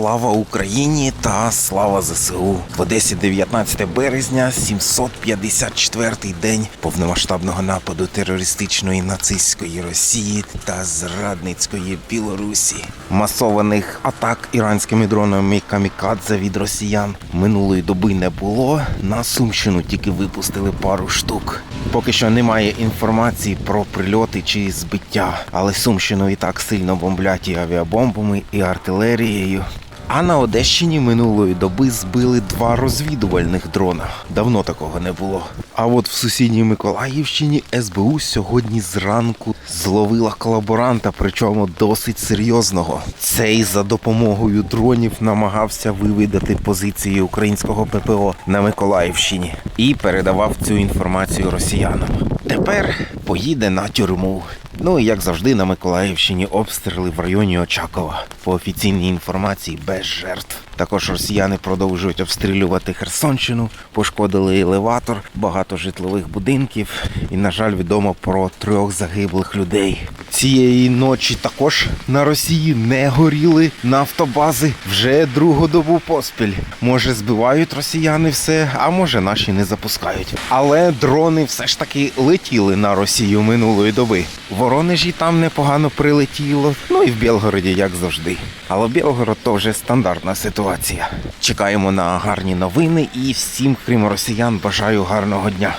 Слава Україні та слава ЗСУ. В Одесі 19 березня, 754-й день повномасштабного нападу терористичної нацистської Росії та зрадницької Білорусі. Масованих атак іранськими дронами камікадзе від росіян минулої доби не було. На Сумщину тільки випустили пару штук. Поки що немає інформації про прильоти чи збиття, але Сумщину і так сильно бомблять і авіабомбами, і артилерією. А на Одещині минулої доби збили два розвідувальних дрона. Давно такого не було. А от в сусідній Миколаївщині СБУ сьогодні зранку зловила колаборанта, причому досить серйозного. Цей за допомогою дронів намагався вивідати позиції українського ППО на Миколаївщині і передавав цю інформацію росіянам. Тепер поїде на тюрму. Ну і як завжди на Миколаївщині обстріли в районі Очакова. По офіційній інформації без жертв. Також росіяни продовжують обстрілювати Херсонщину, пошкодили елеватор, багато житлових будинків. І, на жаль, відомо про трьох загиблих людей. Цієї ночі також на Росії не горіли нафтобази вже другу добу поспіль. Може, збивають росіяни все, а може наші не запускають. Але дрони все ж таки летіли на Росію минулої доби. Воронежі там непогано прилетіло, ну і в Білгороді, як завжди. Але Білгород то вже стандартна ситуація. Чекаємо на гарні новини і всім, крім росіян, бажаю гарного дня.